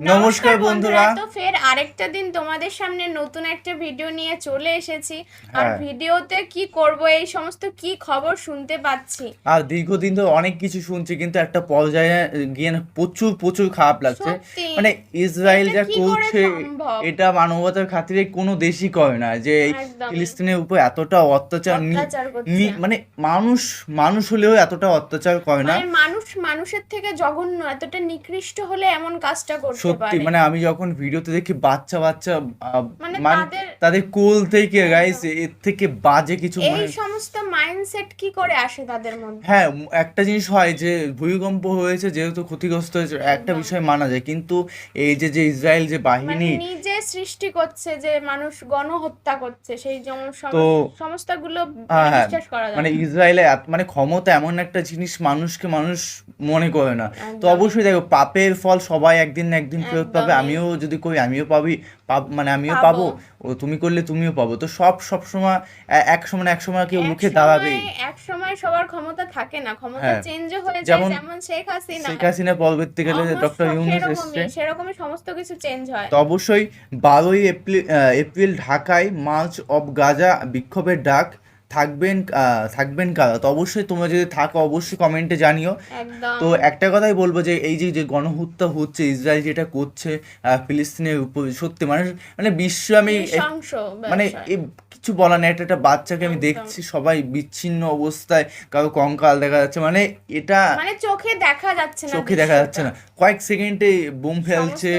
নমস্কার বন্ধুরা। তো ফের আরেকটা দিন তোমাদের সামনে নতুন একটা ভিডিও নিয়ে চলে এসেছি। আর হ্যাঁ। ভিডিওতে কি করব এই সমস্ত কি খবর শুনতে পাচ্ছি? আর দীর্ঘদিন তো অনেক কিছু শুনছি কিন্তু একটা পর্যায়ে গিয়ে প্রচুর প্রচুর খারাপ লাগছে। মানে ইসরায়েল এটা যা করছে এটা মানবতার খাতিরে কোনো দেশই করে না যে ফিলিস্তিনের উপর এতটা অত্যাচার করছে। মানে মানুষ মানুষ হলেও এতটা অত্যাচার করে না। মানে মানুষ মানুষের থেকে জঘন্য এতটা নিকৃষ্ট হলে এমন কাজটা করতে সত্যি মানে আমি যখন ভিডিওতে দেখি বাচ্চা বাচ্চা মানে মানে তাদের- কোল থেকে গাইস এর থেকে বাজে কিছু এই মানে সমস্ত মাইন্ডসেট কি করে আসে তাদের মধ্যে? হ্যাঁ একটা জিনিস হয় যে ভূমিকম্প হয়েছে যেহেতু ক্ষতিগ্রস্ত হয়েছে একটা বিষয় মানা যায়। কিন্তু এই যে যে ইসরায়েল যে মানে বাহিনী নিজে সৃষ্টি করছে যে মানুষ গণহত্যা করছে সেই সম- তো- সমস্তগুলো হ্যাঁ হ্যাঁ বিশ্বাস করা যায় মানে। ইসরায়েলে মানে ক্ষমতা এমন একটা জিনিস মানুষকে মানুষ মনে করে না। তো অবশ্যই দেখো পাপের ফল সবাই একদিন না একদিন ফেরত পাবে আমিও যদি করি আমিও পাবি মানে আমিও পাবো। ও তুমি করলে তুমিও পাবো। তো সব সব সময় এক সময় না এক সময় কেউ মুখে দাঁড়াবেই। এক সময় সবার ক্ষমতা থাকে না। ক্ষমতা হ্যাঁ। চেঞ্জও হয়ে যায় যেমন শেখ হাসিনা। শেখ হাসিনা পরবর্তীকালে অবশ্য ডক্টর ইউনুস এসছে। সেরকমই সমস্ত কিছু চেঞ্জ হয়। তো অবশ্যই বারোই এপ্রিল এপ্রিল ঢাকায় মার্চ অফ গাজা বিক্ষোভের ডাক। থাকবেন আহ, থাকবেন কারা? তো অবশ্যই তোমরা যদি থাকো অবশ্যই কমেন্টে জানিও। তো একটা কথাই বলব যে এই যে যে গণহত্যা হচ্ছে ইসরায়েল যেটা করছে ফিলিস্তিনের উপর সত্যি মানে মানে বিশ্ব আমি মানে কিছু বলার নেই। একটা একটা বাচ্চাকে আমি দেখছি সবাই বিচ্ছিন্ন অবস্থায় কারও কঙ্কাল দেখা যাচ্ছে। মানে এটা মানে চোখে দেখা যাচ্ছে না চোখে দেখা যাচ্ছে না। কয়েক সেকেন্ডে বোম ফেলছে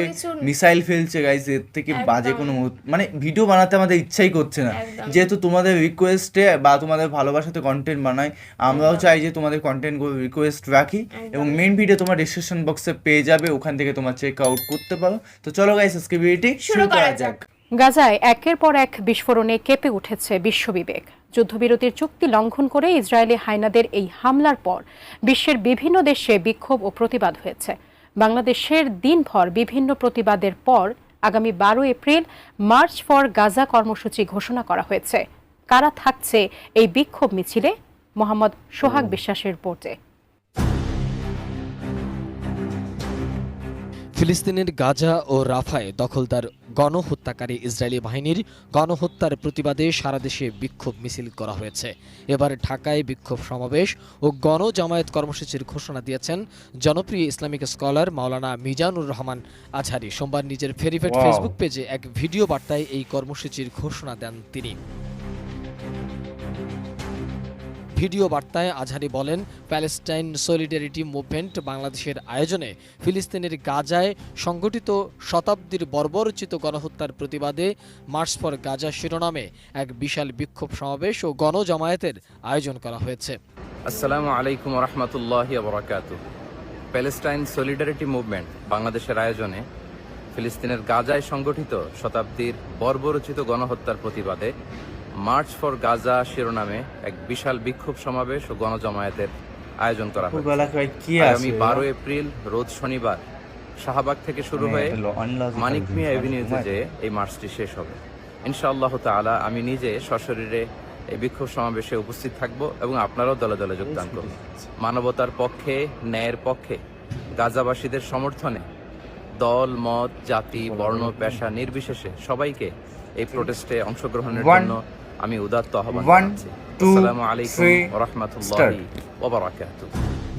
মিসাইল ফেলছে গাইস এর থেকে বাজে। কোনো মানে ভিডিও বানাতে আমাদের ইচ্ছাই করছে না। যেহেতু তোমাদের রিকোয়েস্টে বা তোমাদের ভালোবাসাতে কন্টেন্ট বানাই আমরাও চাই যে তোমাদের কন্টেন্ট রিকোয়েস্ট রাখি এবং মেন ভিডিও তোমার ডিসক্রিপশন বক্সে পেয়ে যাবে। ওখান থেকে তোমার চেক আউট করতে পারো। তো চলো গাইস আজকে ভিডিওটি শুরু করা যাক। গাজায় একের পর এক বিস্ফোরণে কেঁপে উঠেছে বিশ্ববিবেক। যুদ্ধবিরতির চুক্তি লঙ্ঘন করে ইসরায়েলি হাইনাদের এই হামলার পর বিশ্বের বিভিন্ন দেশে বিক্ষোভ ও প্রতিবাদ হয়েছে। বাংলাদেশের দিনভর বিভিন্ন প্রতিবাদের পর আগামী বারো এপ্রিল মার্চ ফর গাজা কর্মসূচি ঘোষণা করা হয়েছে। কারা থাকছে এই বিক্ষোভ মিছিলে? মোহাম্মদ সোহাগ বিশ্বাসের রিপোর্টে। ফিলিস্তিনের গাজা ও রাফায় দখলদার গণহত্যাকারী ইসরায়েলি বাহিনীর গণহত্যার প্রতিবাদে সারা দেশে বিক্ষোভ মিছিল করা হয়েছে। এবার ঢাকায় বিক্ষোভ সমাবেশ ও গণজামায়াত কর্মসূচির ঘোষণা দিয়েছেন জনপ্রিয় ইসলামিক স্কলার মাওলানা মিজানুর রহমান আজহারি। সোমবার নিজের ফেরিফেট ফেসবুক পেজে এক ভিডিও বার্তায় এই কর্মসূচির ঘোষণা দেন তিনি। ভিডিও বার্তায় আজহারি বলেন, প্যালেস্টাইন সলিডারিটি মুভমেন্ট বাংলাদেশের আয়োজনে ফিলিস্তিনের গাজায় সংগঠিত শতাব্দীর বর্বরচিত গণহত্যার প্রতিবাদে মার্চ ফর গাজা শিরোনামে এক বিশাল বিক্ষোভ সমাবেশ ও গণজামায়াতের আয়োজন করা হয়েছে। আসসালামু আলাইকুম রহমতুল্লাহি প্যালেস্টাইন সলিডারিটি মুভমেন্ট বাংলাদেশের আয়োজনে ফিলিস্তিনের গাজায় সংগঠিত শতাব্দীর বর্বরচিত গণহত্যার প্রতিবাদে মার্চ ফর গাজা শিরোনামে এক বিশাল বিক্ষোভ সমাবেশ ও গণজমায়েতের আয়োজন করা হয়েছে। আগামী বারো এপ্রিল রোজ শনিবার শাহবাগ থেকে শুরু মানে হয়ে মানিক মিয়া মানে- যে এই মার্চটি শেষ হবে। ইনশাআল্লাহ তাআলা আমি নিজে সশরীরে এই বিক্ষোভ সমাবেশে উপস্থিত থাকব এবং আপনারাও দলে দলে যোগদান করুন মানবতার পক্ষে ন্যায়ের পক্ষে গাজাবাসীদের সমর্থনে দল মত জাতি বর্ণ পেশা নির্বিশেষে সবাইকে এই প্রোটেস্টে অংশগ্রহণের জন্য আমি উদাত্ত আহ্বান আসসালামু আলাইকুম রাহমাতুল্লাহি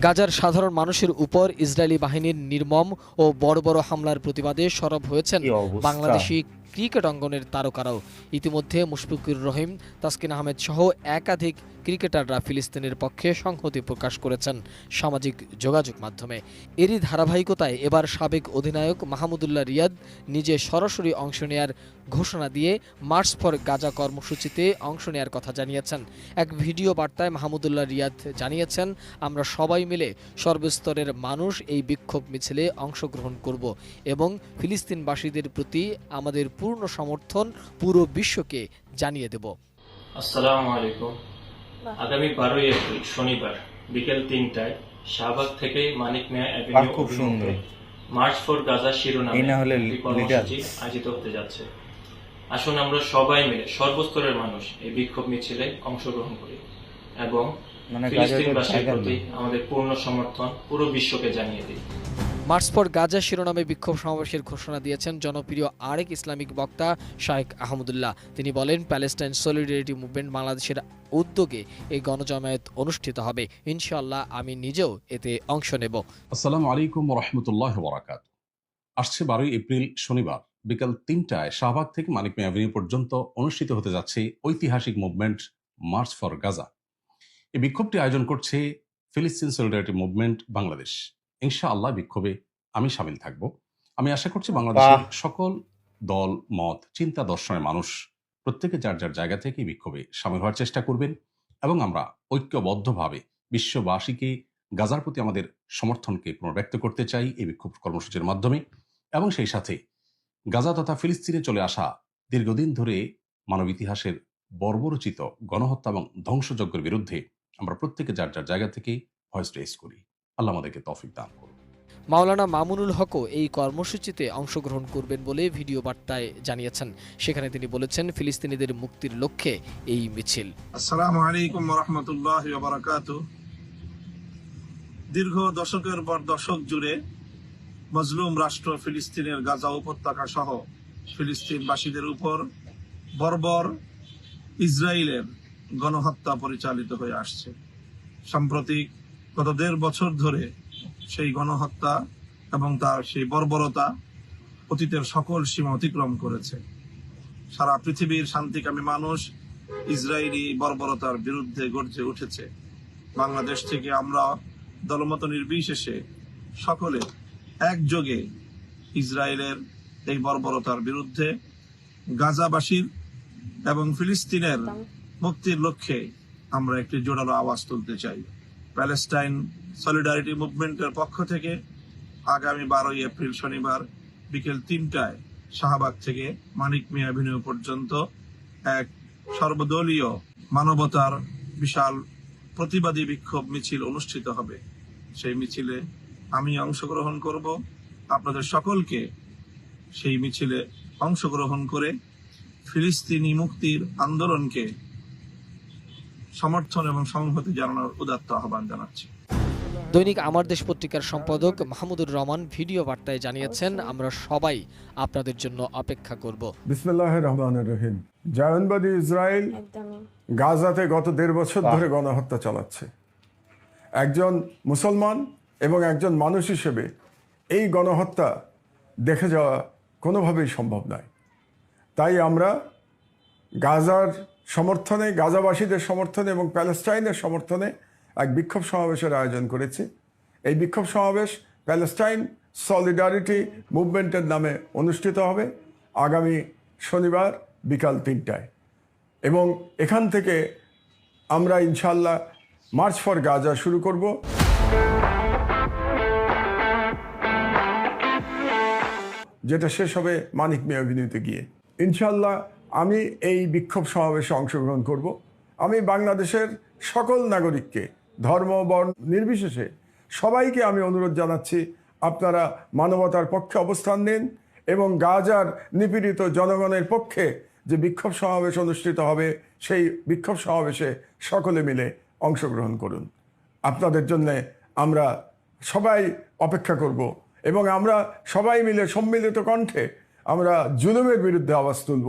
গাজার সাধারণ মানুষের উপর ইসরায়েলি বাহিনীর নির্মম ও বড় বড় হামলার প্রতিবাদে সরব হয়েছেন বাংলাদেশি ক্রিকেট অঙ্গনের তারকারাও। ইতিমধ্যে মুশফিকুর রহিম, তাসকিন আহমেদ সহ একাধিক ক্রিকেটাররা ফিলিস্তিনের পক্ষে সংহতি প্রকাশ করেছেন সামাজিক যোগাযোগ মাধ্যমে। এরই ধারাবাহিকতায় এবার সাবেক অধিনায়ক মাহমুদুল্লাহ রিয়াদ নিজে সরাসরি অংশ নেয়ার ঘোষণা দিয়ে মার্চ ফর গাজা কর্মসূচিতে অংশ নেয়ার কথা জানিয়েছেন। এক ভিডিও বার্তায় মাহমুদুল্লাহ রিয়াদ জানিয়েছেন, আমরা সবাই মিলে সর্বস্তরের মানুষ এই বিক্ষোভ মিছিলে অংশগ্রহণ করব এবং ফিলিস্তিনবাসীদের প্রতি আমাদের পূর্ণ সমর্থন পুরো বিশ্বকে জানিয়ে দেব। আসসালামু আলাইকুম। আগামী বারোই এপ্রিল শনিবার বিকেল তিনটায় শাহবাগ থেকে মানিক মিয়া অ্যাভিনিউ খুব সুন্দর। মার্চ ফর গাজা শিরোনামে এই না হলে একটি। কর্মসূচি আয়োজিত হতে যাচ্ছে। আসুন আমরা সবাই মিলে সর্বস্তরের মানুষ এই বিক্ষোভ মিছিলে অংশগ্রহণ করি এবং মানে ফিলিস্তিনবাসীর প্রতি আমাদের পূর্ণ সমর্থন পুরো বিশ্বকে জানিয়ে দিই। মার্চ ফর গাজা শিরোনামে বিক্ষোভ সমাবেশের ঘোষণা দিয়েছেন জনপ্রিয় আরেক ইসলামিক বক্তা শায়েখ আহমদুল্লাহ। তিনি বলেন, প্যালেস্টাইন সলিডারিটি মুভমেন্ট বাংলাদেশের উদ্যোগে এই গণজমায়েত অনুষ্ঠিত হবে। ইনশাল্লাহ আমি নিজেও এতে অংশ নেব। আসসালামু আলাইকুম রহমতুল্লাহ বরাকাত। আসছে বারোই এপ্রিল, শনিবার। বিকাল তিনটায় শাহবাগ থেকে মানিক মিয়া পর্যন্ত অনুষ্ঠিত হতে যাচ্ছে ঐতিহাসিক মুভমেন্ট মার্চ ফর গাজা। এই বিক্ষোভটি আয়োজন করছে ফিলিস্তিন সলিডারিটি মুভমেন্ট বাংলাদেশ। ইনশাআল্লাহ বিক্ষোভে আমি সামিল থাকব। আমি আশা করছি বাংলাদেশের সকল দল মত চিন্তা দর্শনের মানুষ প্রত্যেকে যার যার জায়গা থেকে বিক্ষোভে সামিল হওয়ার চেষ্টা করবেন এবং আমরা ঐক্যবদ্ধভাবে বিশ্ববাসীকে গাজার প্রতি আমাদের সমর্থনকে পুনর্ব্যক্ত করতে চাই এই বিক্ষোভ কর্মসূচির মাধ্যমে এবং সেই সাথে গাজা তথা ফিলিস্তিনে চলে আসা দীর্ঘদিন ধরে মানব ইতিহাসের বর্বরচিত গণহত্যা এবং ধ্বংসযজ্ঞের বিরুদ্ধে আমরা প্রত্যেকে যার যার জায়গা থেকে ভয়েস রেস করি। আল্লাহ আমাদেরকে তৌফিক দান করুন মাওলানা মামুনুল হকও এই কর্মসূচিতে অংশগ্রহণ করবেন বলে ভিডিও বার্তায় জানিয়েছেন। সেখানে তিনি বলেছেন ফিলিস্তিনিদের মুক্তির লক্ষ্যে এই মিছিল। আসসালামু আলাইকুম রহমতুল্লাহ বারাকাত দীর্ঘ দশকের পর দশক জুড়ে মজলুম রাষ্ট্র ফিলিস্তিনের গাজা উপত্যকা সহ ফিলিস্তিনবাসীদের উপর বর্বর ইসরায়েলের গণহত্যা পরিচালিত হয়ে আসছে। সাম্প্রতিক গত দেড় বছর ধরে সেই গণহত্যা এবং তার সেই বর্বরতা অতীতের সকল সীমা অতিক্রম করেছে। সারা পৃথিবীর শান্তিকামী মানুষ ইসরায়েলি বর্বরতার বিরুদ্ধে গর্জে উঠেছে। বাংলাদেশ থেকে আমরা দলমত নির্বিশেষে সকলে একযোগে ইসরায়েলের এই বর্বরতার বিরুদ্ধে গাজাবাসীর এবং ফিলিস্তিনের মুক্তির লক্ষ্যে আমরা একটি জোরালো আওয়াজ তুলতে চাই। প্যালেস্টাইন সলিডারিটি মুভমেন্টের পক্ষ থেকে আগামী বারোই এপ্রিল শনিবার বিকেল তিনটায় শাহবাগ থেকে মানিক মিয়া অ্যাভিনিউ পর্যন্ত এক সর্বদলীয় মানবতার বিশাল প্রতিবাদী বিক্ষোভ মিছিল অনুষ্ঠিত হবে। সেই মিছিলে আমি অংশগ্রহণ করব। আপনাদের সকলকে সেই মিছিলে অংশগ্রহণ করে ফিলিস্তিনি মুক্তির আন্দোলনকে সমর্থন এবং সংহতি জানানোর উদাত্ত আহ্বান জানাচ্ছি। দৈনিক আমার দেশ পত্রিকার সম্পাদক মাহমুদুর রহমান ভিডিও বার্তায় জানিয়েছেন আমরা সবাই আপনাদের জন্য অপেক্ষা করব। বিসমিল্লাহ রহমান রহিম। জায়নবাদী ইসরায়েল গাজাতে গত দেড় বছর ধরে গণহত্যা চালাচ্ছে। একজন মুসলমান এবং একজন মানুষ হিসেবে এই গণহত্যা দেখে যাওয়া কোনোভাবেই সম্ভব নয়। তাই আমরা গাজার সমর্থনে, গাজাবাসীদের সমর্থনে এবং প্যালেস্টাইনের সমর্থনে এক বিক্ষোভ সমাবেশের আয়োজন করেছি। এই বিক্ষোভ সমাবেশ প্যালেস্টাইন সলিডারিটি মুভমেন্টের নামে অনুষ্ঠিত হবে আগামী শনিবার বিকাল তিনটায়। এবং এখান থেকে আমরা ইনশাল্লাহ মার্চ ফর গাজা শুরু করব। যেটা শেষ হবে মানিক মিয়া অভিনীত গিয়ে। ইনশাল্লাহ আমি এই বিক্ষোভ সমাবেশে অংশগ্রহণ করব। আমি বাংলাদেশের সকল নাগরিককে, ধর্ম, বর্ণ নির্বিশেষে সবাইকে আমি অনুরোধ জানাচ্ছি, আপনারা মানবতার পক্ষে অবস্থান নিন এবং গাজার নিপীড়িত জনগণের পক্ষে যে বিক্ষোভ সমাবেশ অনুষ্ঠিত হবে, সেই বিক্ষোভ সমাবেশে সকলে মিলে অংশগ্রহণ করুন। আপনাদের জন্যে আমরা সবাই অপেক্ষা করব এবং আমরা সবাই মিলে সম্মিলিত কণ্ঠে আমরা জুলুমের বিরুদ্ধে আওয়াজ তুলব।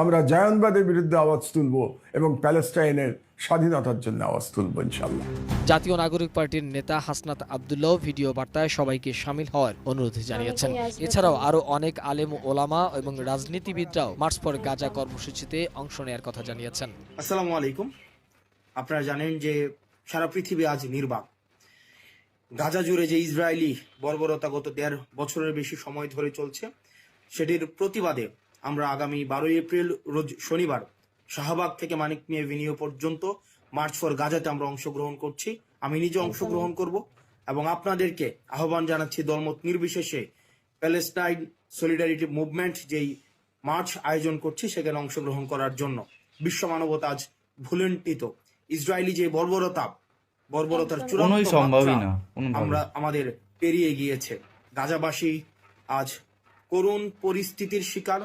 আমরা জায়নবাদের বিরুদ্ধে আওয়াজ তুলব এবং প্যালেস্টাইনের স্বাধীনতার জন্য আওয়াজ তুলব ইনশাল্লাহ জাতীয় নাগরিক পার্টির নেতা হাসনাত আবদুল্লাহ ভিডিও বার্তায় সবাইকে সামিল হওয়ার অনুরোধ জানিয়েছেন। এছাড়াও আরও অনেক আলেম ওলামা এবং রাজনীতিবিদরাও মার্চ ফর গাজা কর্মসূচিতে অংশ নেওয়ার কথা জানিয়েছেন। আসসালামু আলাইকুম। আপনারা জানেন যে সারা পৃথিবী আজ নির্বাক। গাজা জুড়ে যে ইসরায়েলি বর্বরতা গত দেড় বছরের বেশি সময় ধরে চলছে সেটির প্রতিবাদে আমরা আগামী বারোই এপ্রিল রোজ শনিবার শাহবাগ থেকে মানিক মিয়া ভিনিও পর্যন্ত মার্চ ফর গাজাতে আমরা অংশগ্রহণ করছি। আমি নিজে অংশগ্রহণ করব এবং আপনাদেরকে আহ্বান জানাচ্ছি দলমত নির্বিশেষে প্যালেস্টাইন সলিডারিটি মুভমেন্ট যেই মার্চ আয়োজন করছি সেখানে অংশগ্রহণ করার জন্য। বিশ্ব মানবতা আজ ভুলুণ্ঠিত। ইসরায়েলি যে বর্বরতা বর্বরতার চূড়ান্ত কোনোই না আমরা আমাদের পেরিয়ে গিয়েছে। গাজাবাসী আজ করুণ পরিস্থিতির শিকার।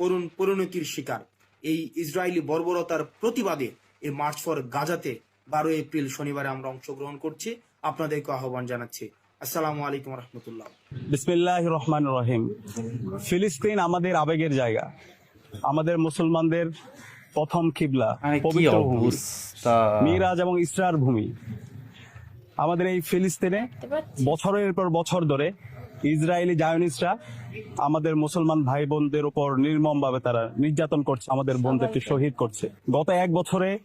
করুণ পরিণতির শিকার। এই ইসরায়েলি বর্বরতার প্রতিবাদে এই মার্চ ফর গাজাতে বারো এপ্রিল শনিবারে আমরা অংশগ্রহণ করছি। আপনাদেরকে আহ্বান জানাচ্ছি। আসসালামু আলাইকুম রহমতুল্লাহ। বিসমিল্লাহ রহমান রহিম। ফিলিস্তিন আমাদের আবেগের জায়গা। আমাদের মুসলমানদের প্রথম কিবলা মানে পবিত্র ভূমি। মিরাজ এবং ইসরার ভূমি। আমাদের এই ফিলিস্তিনে বছরের পর বছর ধরে ইসরায়েলি জায়নিস্টরা আমাদের মুসলমান ভাই বোনদের উপর নির্মম ভাবে তারা নির্যাতন করছে আমাদের বোনদেরকে শহীদ করছে। গত এক বছরে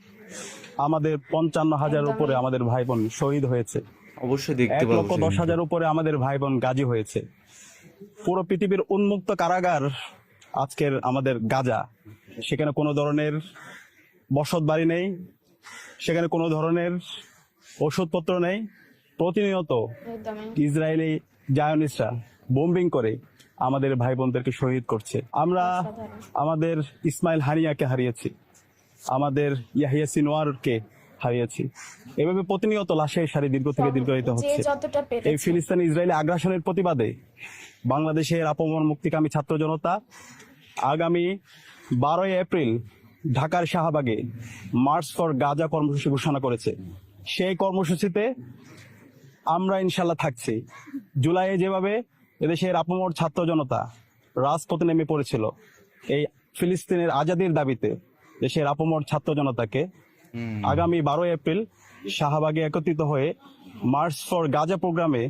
আমাদের পঞ্চান্ন হাজার উপরে আমাদের ভাই বোন শহীদ হয়েছে। অবশ্যই দেখতে এক লক্ষ দশ হাজার উপরে আমাদের ভাই বোন গাজী হয়েছে। পুরো পৃথিবীর উন্মুক্ত কারাগার আজকের আমাদের গাজা। সেখানে কোনো ধরনের বসত বাড়ি নেই সেখানে কোনো ধরনের ওষুধপত্র নেই। প্রতিনিয়ত ইসরায়েলি জায়নিস্টরা বোম্বিং করে আমাদের ভাই বোনদেরকে শহীদ করছে। আমরা আমাদের ইসমাইল হানিয়াকে হারিয়েছি। আমাদের ইয়াহিয়া সিনোয়ারকে হারিয়েছি। এভাবে প্রতিনিয়ত লাশের সারি দীর্ঘ থেকে দীর্ঘায়িত হচ্ছে। এই ফিলিস্তিন ইসরায়েলি আগ্রাসনের প্রতিবাদে বাংলাদেশের আপমর মুক্তিকামী ছাত্র জনতা আগামী বারোই এপ্রিল ঢাকার শাহবাগে মার্চ ফর গাজা কর্মসূচি ঘোষণা করেছে। সেই কর্মসূচিতে আমরা ইনশাল্লাহ থাকছি। জুলাইয়ে যেভাবে এদেশের আপমর ছাত্র জনতা রাজপথে নেমে পড়েছিল এই ফিলিস্তিনের আজাদির দাবিতে দেশের আপমর ছাত্র জনতাকে আগামী বারোই এপ্রিল শাহবাগে একত্রিত হয়ে মার্চ ফর গাজা প্রোগ্রামে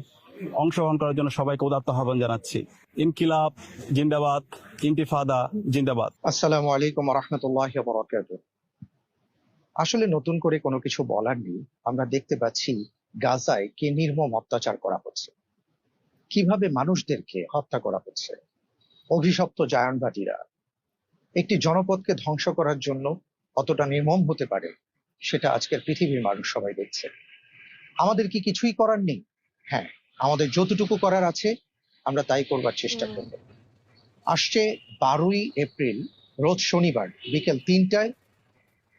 অংশগ্রহণ করার জন্য সবাইকে উদাত্ত আহ্বান জানাচ্ছি। ইনকিলাব জিন্দাবাদ ইন্তিফাদা জিন্দাবাদ। আসসালামু আলাইকুম রহমতুল্লাহ বরকাত আসলে নতুন করে কোনো কিছু বলার নেই। আমরা দেখতে পাচ্ছি গাজায় কে নির্মম অত্যাচার করা হচ্ছে? কীভাবে মানুষদেরকে হত্যা করা হচ্ছে? অভিশপ্ত জায়নবাদীরা একটি জনপদকে ধ্বংস করার জন্য কতটা নির্মম হতে পারে সেটা আজকের পৃথিবীর মানুষ সবাই দেখছে। আমাদের কি কিছুই করার নেই? হ্যাঁ আমাদের যতটুকু করার আছে আমরা তাই করবার চেষ্টা করব। আসছে বারোই এপ্রিল রোজ শনিবার বিকেল তিনটায়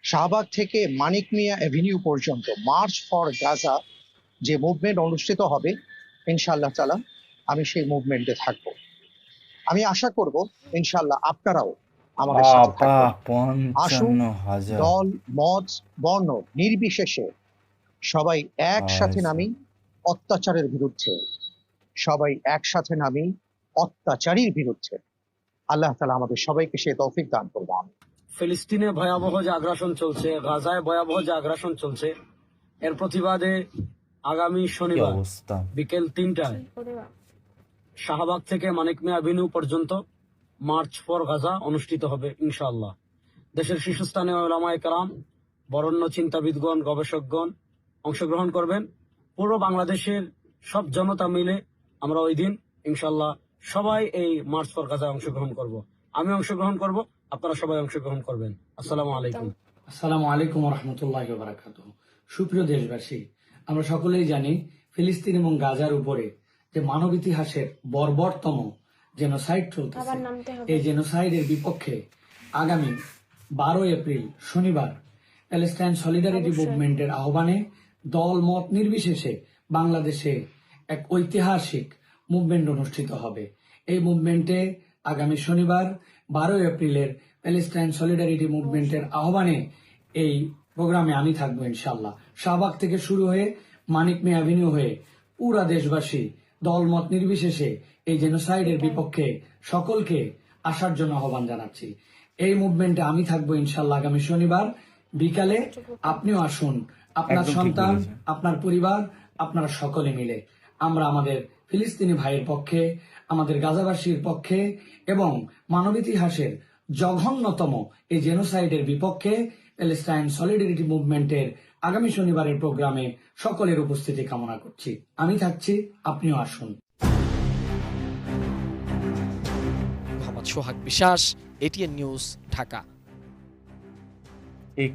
শাহবাগ থেকে মানিক মিয়া অ্যাভিনিউ পর্যন্ত মার্চ ফর গাজা যে মুভমেন্ট অনুষ্ঠিত হবে ইনশাল্লাহ তালা আমি সেই মুভমেন্টে থাকব। আমি আশা করব ইনশাল্লাহ আপনারাও আমাদের সাথে দল মত বর্ণ নির্বিশেষে সবাই একসাথে আচ্ছা। নামি অত্যাচারের বিরুদ্ধে। সবাই একসাথে নামি অত্যাচারীর বিরুদ্ধে। আল্লাহ তালা আমাদের সবাইকে সে তৌফিক দান করব আমি ফিলিস্তিনে ভয়াবহ যে আগ্রাসন চলছে গাজায় ভয়াবহ যে আগ্রাসন চলছে এর প্রতিবাদে আগামী শনিবার বিকেল তিনটায় শাহবাগ থেকে মানিক মিয়া অ্যাভিনিউ পর্যন্ত মার্চ ফর গাজা অনুষ্ঠিত হবে ইনশাআল্লাহ। দেশের শীর্ষস্থানীয় ওলামায়ে কালাম বরণ্য চিন্তাবিদগণ গবেষকগণ অংশগ্রহণ করবেন। পুরো বাংলাদেশের সব জনতা মিলে আমরা ওই দিন ইনশাআল্লাহ সবাই এই মার্চ ফর গাজায় অংশগ্রহণ করব। আমি অংশগ্রহণ করব আপনারা সবাই অংশগ্রহণ করবেন। আসসালামু আলাইকুম। আসসালামু আলাইকুম রহমতুল্লাহ বারাকাত সুপ্রিয় দেশবাসী আমরা সকলেই জানি ফিলিস্তিন এবং গাজার উপরে যে মানব ইতিহাসের বর্বরতম জেনোসাইড চলতেছে। এই জেনোসাইডের বিপক্ষে আগামী বারো এপ্রিল শনিবার প্যালেস্টাইন সলিডারিটি মুভমেন্টের আহ্বানে দল মত নির্বিশেষে বাংলাদেশে এক ঐতিহাসিক মুভমেন্ট অনুষ্ঠিত হবে। এই মুভমেন্টে আগামী শনিবার বারোই এপ্রিলের প্যালেস্টাইন সলিডারিটি মুভমেন্টের আহ্বানে এই প্রোগ্রামে আমি থাকব ইনশাল্লাহ শাহবাগ থেকে শুরু হয়ে মানিক মে অ্যাভিনিউ হয়ে পুরা দেশবাসী দলমত নির্বিশেষে এই জেনোসাইডের বিপক্ষে সকলকে আসার জন্য আহ্বান জানাচ্ছি। এই মুভমেন্টে আমি থাকব ইনশাল্লাহ আগামী শনিবার বিকালে। আপনিও আসুন আপনার সন্তান আপনার পরিবার আপনারা সকলে মিলে। আমরা আমাদের ফিলিস্তিনি ভাইয়ের পক্ষে আমাদের গাজাবাসীর পক্ষে এবং মানব ইতিহাসের জঘন্যতম এই জেনোসাইডের বিপক্ষে প্যালেস্টাইন সলিডারিটি মুভমেন্টের আগামী শনিবারের প্রোগ্রামে সকলের উপস্থিতি কামনা করছি। আমি থাকছি আপনিও আসুন। মোহাম্মদ সোহাগ বিশ্বাস এটিএন নিউজ ঢাকা। ঠিক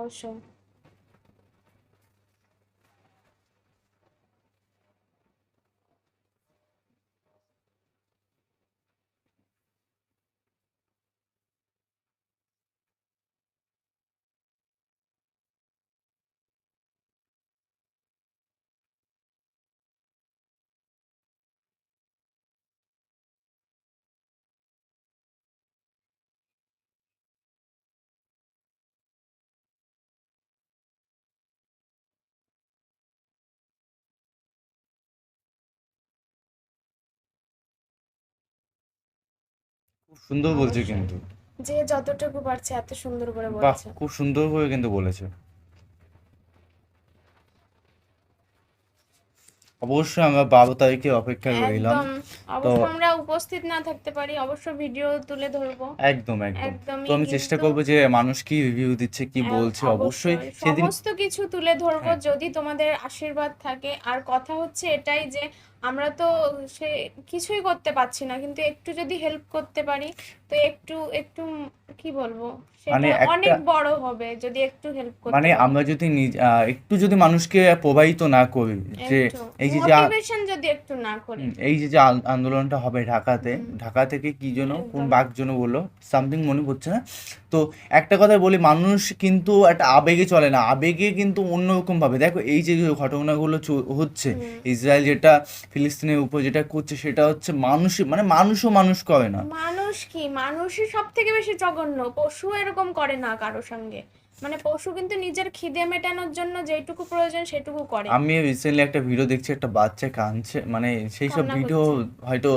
অবশ্যই খুব সুন্দর বলছে কিন্তু। যে যতটুকু পারছে এত সুন্দর করে বাহ বলছে। খুব সুন্দর করে কিন্তু বলেছে। অবশ্যই আমরা বারো তারিখে অপেক্ষায় রইলাম। একদম। অবশ্য আমরা উপস্থিত না থাকতে পারি অবশ্য ভিডিও তুলে ধরবো। একদম একদম। একদমই তো আমি চেষ্টা কিন্তু- করব যে মানুষ কি রিভিউ দিচ্ছে কি হ্যাঁ, বলছে অবশ্যই সেদিন সমস্ত কিছু তুলে ধরবো হ্যাঁ। যদি তোমাদের আশীর্বাদ থাকে। আর কথা হচ্ছে এটাই যে আমরা তো সে কিছুই করতে পারছি না কিন্তু একটু যদি হেল্প করতে পারি তো একটু একটু কি বলব মানে অনেক বড় হবে যদি একটু হেল্প করতে মানে আমরা যদি নিজ একটু যদি মানুষকে প্রবাহিত না করি যে এই যে যে মোটিভেশন যদি একটু না করি। এই যে যে আন্দোলনটা হবে ঢাকাতে ঢাকা থেকে কি যেন কোন বাঘ যেন বলল সামথিং মনে পড়ছে না তো একটা কথা বলি মানুষ কিন্তু একটা আবেগে চলে না আবেগে কিন্তু অন্যরকম ভাবে দেখো এই যে ঘটনাগুলো হচ্ছে ইসরায়েল যেটা ফিলিস্তিনের উপর যেটা করছে সেটা হচ্ছে মানুষ মানে মানুষও মানুষ করে না। মানুষ কি? মানুষই সব থেকে বেশি জঘন্য পশু এরকম করে না কারও সঙ্গে। মানে পশু কিন্তু নিজের খিদে মেটানোর জন্য যেটুকু প্রয়োজন সেটুকু করে। আমি রিসেন্টলি একটা ভিডিও দেখছি একটা বাচ্চা কাঁদছে মানে সেই সব ভিডিও হয়তো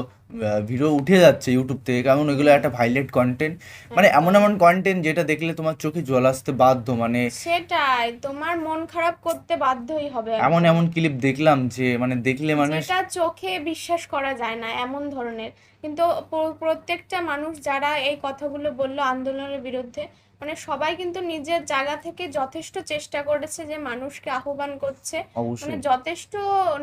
ভিডিও উঠে যাচ্ছে ইউটিউব থেকে কারণ ওইগুলো একটা ভাইলেট কন্টেন্ট মানে এমন এমন কন্টেন্ট যেটা দেখলে তোমার চোখে জল আসতে বাধ্য মানে সেটাই তোমার মন খারাপ করতে বাধ্যই হবে এমন এমন ক্লিপ দেখলাম যে মানে দেখলে মানে যেটা চোখে বিশ্বাস করা যায় না এমন ধরনের। কিন্তু প্রত্যেকটা মানুষ যারা এই কথাগুলো বলল আন্দোলনের বিরুদ্ধে মানে সবাই কিন্তু নিজের জায়গা থেকে যথেষ্ট চেষ্টা করেছে যে মানুষকে আহ্বান করছে। মানে যথেষ্ট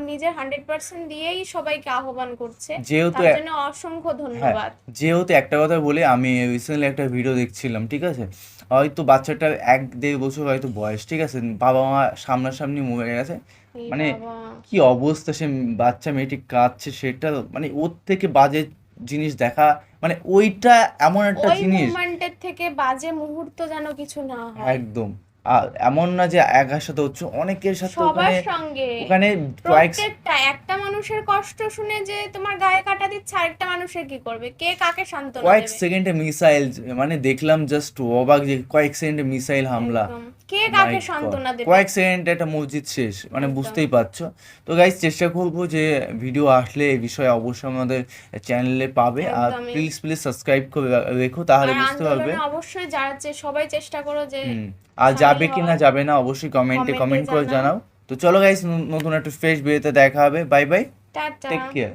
নিজের হান্ড্রেড পার্সেন্ট দিয়েই সবাইকে আহ্বান করছে। যেহেতু অসংখ্য হ্যাঁ ধন্যবাদ। যেহেতু একটা কথা বলে আমি রিসেন্টলি একটা ভিডিও দেখছিলাম ঠিক আছে? হয়তো বাচ্চাটার এক দেড় বছর হয়তো বয়স ঠিক আছে? বাবা মা সামনাসামনি মরে গেছে। মানে কি অবস্থা সে বাচ্চা মেয়েটি কাঁদছে সেটা মানে ওর থেকে বাজে জিনিস দেখা মানে ওইটা এমন একটা জিনিস থেকে বাজে মুহূর্ত যেন কিছু না হয়। একদম। এমন না যে একার সাথে হচ্ছে অনেকের সাথে সবার সঙ্গে। ওখানে প্রত্যেকটা একটা মানুষের কষ্ট শুনে যে তোমার গায়ে কাটা দিচ্ছে আরেকটা মানুষের কি করবে? কে কাকে সান্ত্বনা কয়েক সেকেন্ডে মিসাইল মানে দেখলাম জাস্ট অবাক যে কয়েক সেকেন্ডে মিসাইল হামলা। কে কাকে সান্ত্বনা দেবে? কয়েক সেকেন্ড একটা মসজিদ শেষ মানে বুঝতেই পারছ। তো গাইজ চেষ্টা করব যে ভিডিও আসলে এই বিষয়ে অবশ্যই আমাদের চ্যানেলে পাবে। আর প্লিজ প্লিজ সাবস্ক্রাইব করে রেখো তাহলে বুঝতে পারবে। অবশ্যই যারা সবাই চেষ্টা করো যে আর যাবে কি না যাবে না অবশ্যই কমেন্টে কমেন্ট করে জানাও। জানাও। তো চলো গাইস নতুন একটা ফ্রেশ ভিডিওতে দেখা হবে। Bye bye take care